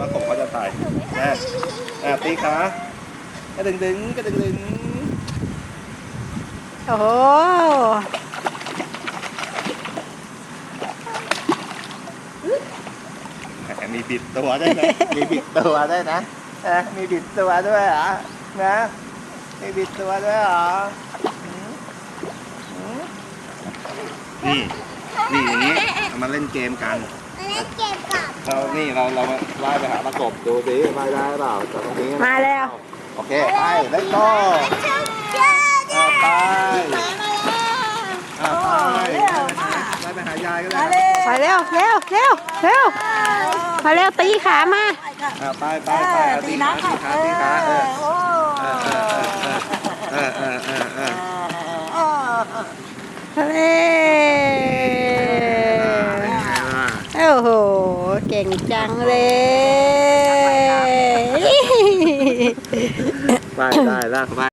นะอะตีขากระดึงดึงกระดึงดึงโอ้โหแหมมีบิดตัวด้วยนะ มีบิดตัวด้วยนะเอ๊ะมีบิดตัวด้วยเหรอนะมีบิดตัวด้วยเหรอหืมหืมนี่ นี่อย่างนี้เอามาเล่นเกมกันมาเล่นเกมกับเรานี่เราเรามาว่ายไปหาตะกบดูสิว่ายได้เปล่าจากตรงนี้มาแล้ว โอเคไปเล่นต่อเจ้าเจ้าอะไปมามาแล้วอะไปว่ายไปหายายก็ได้ไปเร็วเร็วเร็วเร็วมาเร็วตีขามาอะไปไปไปเอาตีขาตีขาตีขาเออเออเออเออเออเออเออทะเลเป็นไงล่ะ โอ้โห เก่งจังเลยไปได้แล้วไป